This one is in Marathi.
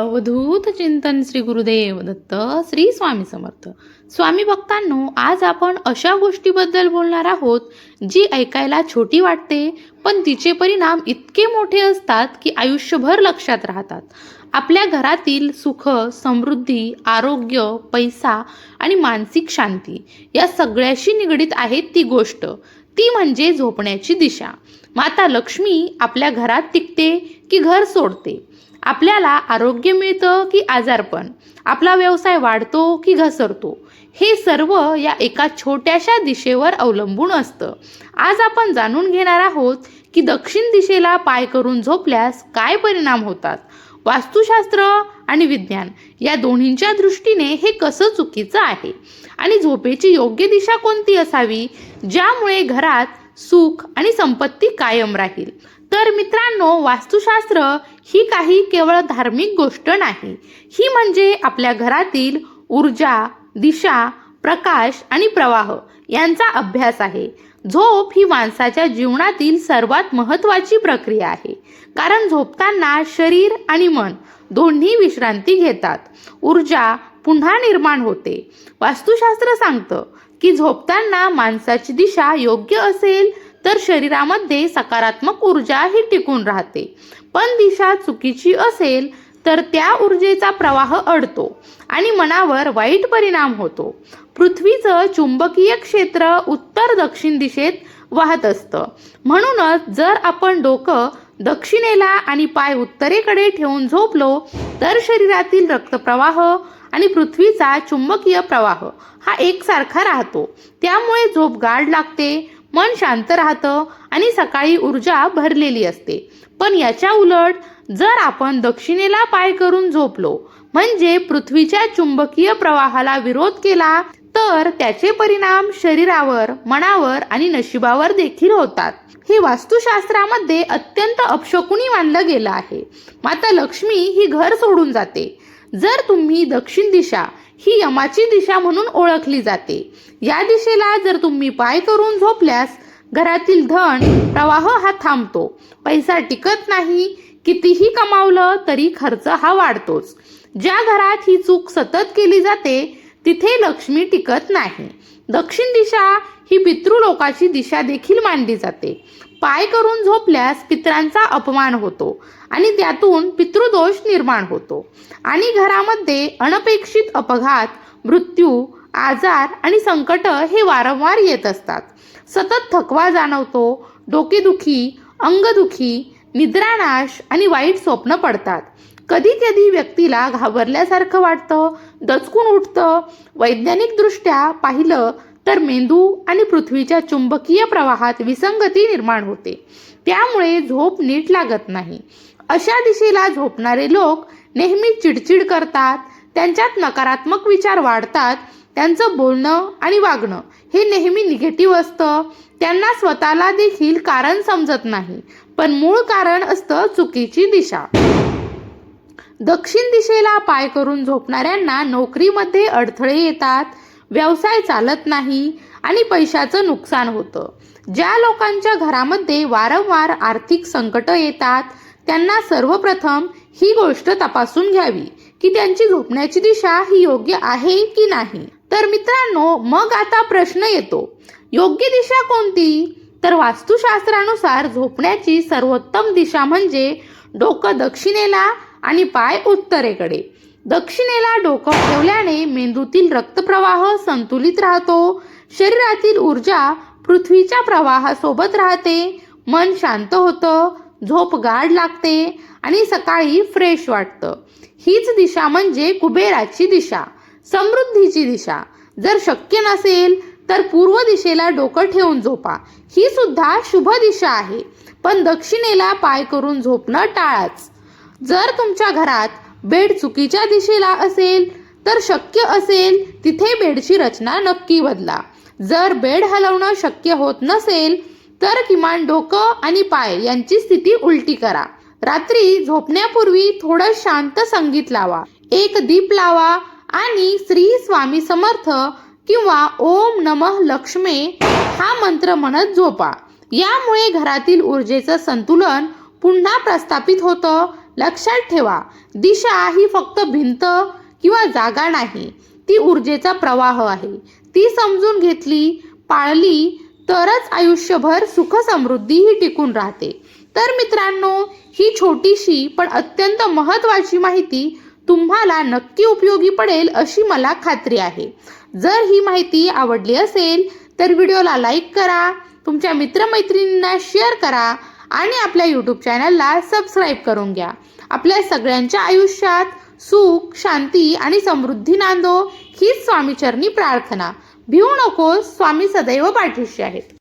अवधूत चिंतन श्री गुरुदेव दत्त श्री स्वामी समर्थ. स्वामी भक्तांनो आज आपण अशा गोष्टीबद्दल बोलणार आहोत जी ऐकायला छोटी वाटते पण तिचे परिणाम इतके मोठे असतात की आयुष्यभर लक्षात राहतात. आपल्या घरातील सुख समृद्धी आरोग्य पैसा आणि मानसिक शांती या सगळ्याशी निगडीत आहे ती गोष्ट. ती म्हणजे झोपण्याची दिशा. माता लक्ष्मी आपल्या घरात टिकते की घर सोडते? आपल्याला आरोग्य मिळतं की आजारपण आपला व्यवसाय वाढतो की घसरतो? हे सर्व या एका छोट्याशा दिशेवर अवलंबून असतं. आज आपण जाणून घेणार आहोत की दक्षिण दिशेला पाय करून झोपल्यास काय परिणाम होतात? वास्तुशास्त्र आणि विज्ञान या दोन्हींच्या दृष्टीने हे कसं चुकीचं आहे? आणि झोपेची योग्य दिशा कोणती असावी ज्यामुळे घरात सुख आणि संपत्ती कायम राहील? तर मित्रांनो वास्तुशास्त्र ही काही केवळ धार्मिक गोष्ट नाही. ही म्हणजे आपल्या घरातील ऊर्जा दिशा प्रकाश आणि प्रवाह यांचा अभ्यास आहे. झोप ही माणसाच्या जीवनातील सर्वात महत्त्वाची प्रक्रिया आहे. कारण झोपताना शरीर आणि मन दोन्ही विश्रांती घेतात. ऊर्जा पुन्हा निर्माण होते. वास्तुशास्त्र सांगतं की झोपताना माणसाची दिशा योग्य असेल तर शरीरामध्ये सकारात्मक ऊर्जा ही टिकून राहते. पण दिशा चुकीची असेल तर त्या ऊर्जेचा प्रवाह अडतो आणि मनावर वाईट परिणाम होतो. पृथ्वीचं चुंबकीय क्षेत्र उत्तर दक्षिण दिशेत वाहत असतं. म्हणूनच जर आपण डोकं दक्षिणेला आणि पाय उत्तरेकडे ठेवून झोपलो तर शरीरातील रक्तप्रवाह आणि पृथ्वीचा चुंबकीय प्रवाह हा एकसारखा राहतो. त्यामुळे झोप गाढ लागते मन शांत राहतं आणि सकाळी ऊर्जा भरलेली असते. पण याच्या उलट जर आपण दक्षिणेला पाय करून झोपलो म्हणजे पृथ्वीच्या चुंबकीय प्रवाहाला विरोध केला तर त्याचे परिणाम शरीरावर मनावर आणि नशिबावर देखील होतात. हे वास्तुशास्त्रामध्ये अत्यंत अपशकुनी मानलं गेलं आहे. माता लक्ष्मी ही घर सोडून जाते. जर तुम्ही दक्षिण दिशा ही यमाची दिशा म्हणून ओळखली जाते. या दिशेला जर तुम्ही पाय करून झोपल्यास घरातील धन प्रवाह हा थांबतो. पैसा टिकत नाही कितीही कमावलं तरी खर्च हा वाढतोच. ज्या घरात ही चूक सतत केली जाते तिथे लक्ष्मी टिकत नाही. दक्षिण दिशा ही पितृलोकाची दिशा देखील मानली जाते. पाय करून झोपल्यास पित्रांचा अपमान होतो आणि त्यातून पितृदोष निर्माण होतो. आणि घरामध्ये अनपेक्षित अपघात मृत्यू आजार आणि संकट हे वारंवार येत असतात. सतत थकवा जाणवतो डोकेदुखी अंगदुखी निद्रानाश आणि वाईट स्वप्न पडतात. कधी कधी व्यक्तीला घाबरल्यासारखं वाटतं दचकून उठतं. वैज्ञानिकदृष्ट्या पाहिलं तर मेंदू आणि पृथ्वीच्या चुंबकीय प्रवाहात विसंगती निर्माण होते. त्यामुळे झोप नीट लागत नाही. अशा दिशेला झोपणारे लोक नेहमी चिडचिड करतात त्यांच्यात नकारात्मक विचार वाढतात त्यांचं बोलणं आणि वागणं हे नेहमी निगेटिव्ह असतं. त्यांना स्वतःला देखील कारण समजत नाही पण मूळ कारण असतं चुकीची दिशा. दक्षिण दिशेला पाय करून झोपणाऱ्यांना नोकरीमध्ये अडथळे येतात व्यवसाय चालत नाही आणि पैशाचं नुकसान होतं. ज्या लोकांच्या घरामध्ये वारंवार आर्थिक संकट येतात त्यांना सर्वप्रथम ही गोष्ट तपासून घ्यावी की त्यांची झोपण्याची दिशा ही योग्य आहे की नाही. तर मित्रांनो मग आता प्रश्न येतो. योग्य दिशा कोणती? तर वास्तुशास्त्रानुसार झोपण्याची सर्वोत्तम दिशा म्हणजे डोकं दक्षिणेला आणि पाय उत्तरेकडे. दक्षिणेला डोकं ठेवल्याने मेंदूतील रक्तप्रवाह संतुलित राहतो. शरीरातील ऊर्जा पृथ्वीच्या प्रवाहासोबत राहते. मन शांत होतं झोप गाढ लागते आणि सकाळी फ्रेश वाटतं. हीच दिशा म्हणजे कुबेराची दिशा समृद्धीची दिशा. जर शक्य नसेल तर पूर्व दिशेला डोकं ठेवून झोपा. ही सुद्धा शुभ दिशा आहे. पण दक्षिणेला पाय करून झोपणं टाळाच. जर तुमच्या घरात बेड चुकीच्या दिशेला असेल तर शक्य असेल तिथे बेडची रचना नक्की बदला. जर बेड हलवणं शक्य होत नसेल तर किमान डोकं आणि पाय यांची स्थिती उलटी करा. रात्री झोपण्यापूर्वी थोडं शांत संगीत लावा. एक दीप लावा आणि श्री स्वामी समर्थ किंवा ओम नमः लक्ष्मे हा मंत्र म्हणत झोपा. यामुळे घरातील ऊर्जेचं संतुलन पुन्हा प्रस्थापित होतं लक्षात ठेवा दिशा ही फक्त भिंत किंवा जागा नाही ती ऊर्जेचा प्रवाह आहे. ती समजून घेतली पाळली तरच आयुष्यभर सुख समृद्धी ही टिकून राहते. तर मित्रांनो ही छोटीशी पण अत्यंत महत्त्वाची माहिती तुम्हाला नक्की उपयोगी पडेल अशी मला खात्री आहे. जर ही माहिती आवडली असेल तर व्हिडिओला लाईक करा तुमच्या मित्रमैत्रिणींना शेअर करा आणि आपल्या यूट्यूब चॅनलला सबस्क्राईब करून घ्या. आपल्या सगळ्यांच्या आयुष्यात सुख शांती आणि समृद्धी नांदो हीच स्वामीचरणी प्रार्थना. भिवू नको स्वामी सदैव पाठीशी आहेत.